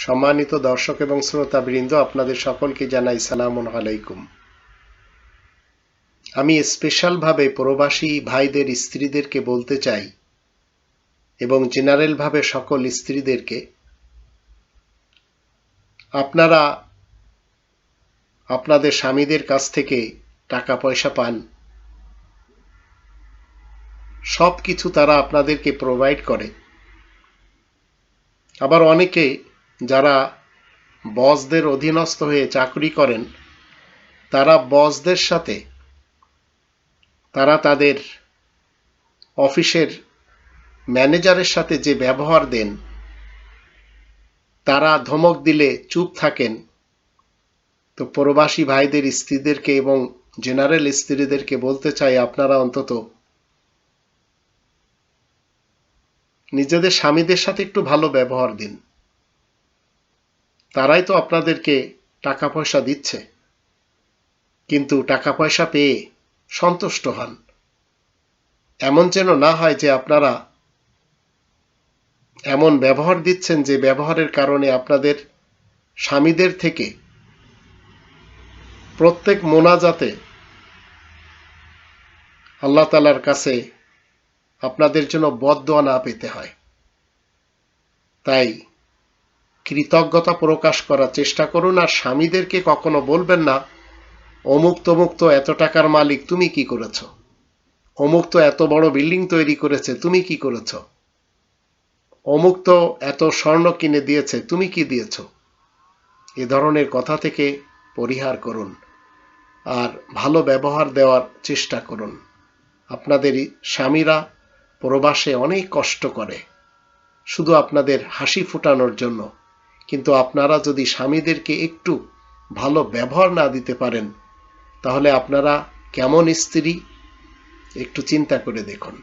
সম্মানিত দর্শক এবং শ্রোতাবৃন্দ, আপনাদের সকলকে জানাই সালাম আলাইকুম। আমি স্পেশালভাবে প্রবাসী ভাইদের, স্ত্রীদেরকে বলতে চাই এবং জেনারেলভাবে সকল স্ত্রীদেরকে, আপনারা আপনাদের স্বামীদের কাছ থেকে টাকা পয়সা পান। সব কিছু তারা আপনাদেরকে প্রোভাইড করে। আবার অনেকে যারা বসদের অধীনস্থ হয়ে চাকরি করেন, তারা বসদের সাথে, তারা তাদের অফিসের ম্যানেজারের সাথে যে ব্যবহার দেন, তারা ধমক দিলে চুপ থাকেন। তো প্রবাসী ভাইদের স্ত্রীদেরকে এবং জেনারেল স্ত্রীদেরকে বলতে চাই, আপনারা অন্তত নিজেদের স্বামীদের সাথে একটু ভালো ব্যবহার দিন। তারাই তো আপনাদেরকে টাকা পয়সা দিচ্ছে। কিন্তু টাকা পয়সা পেয়ে সন্তুষ্ট হন। এমন যেন না হয় যে আপনারা এমন ব্যবহার দিচ্ছেন যে ব্যবহারের কারণে আপনাদের স্বামীদের থেকে প্রত্যেক মোনাজাতে আল্লাহ তালার কাছে আপনাদের জন্য বদোয়া না পেতে হয়। তাই কৃতজ্ঞতা প্রকাশ করার চেষ্টা করুন, আর স্বামীদেরকে কখনো বলবেন না, অমুক তমুক তো এত টাকার মালিক, তুমি কি করেছ? অমুক তো এত বড় বিল্ডিং তৈরি করেছে, তুমি কি করেছ? অমুক তো এত স্বর্ণ কিনে দিয়েছে, তুমি কি দিয়েছ? এ ধরনের কথা থেকে পরিহার করুন, আর ভালো ব্যবহার দেওয়ার চেষ্টা করুন। আপনাদের স্বামীরা প্রবাসে অনেক কষ্ট করে, শুধু আপনাদের হাসি ফুটানোর জন্য। কিন্তু আপনারা যদি স্বামীদেরকে একটু ভালো ব্যবহার না দিতে পারেন, তাহলে আপনারা কেমন স্ত্রী? একটু চিন্তা করে দেখুন।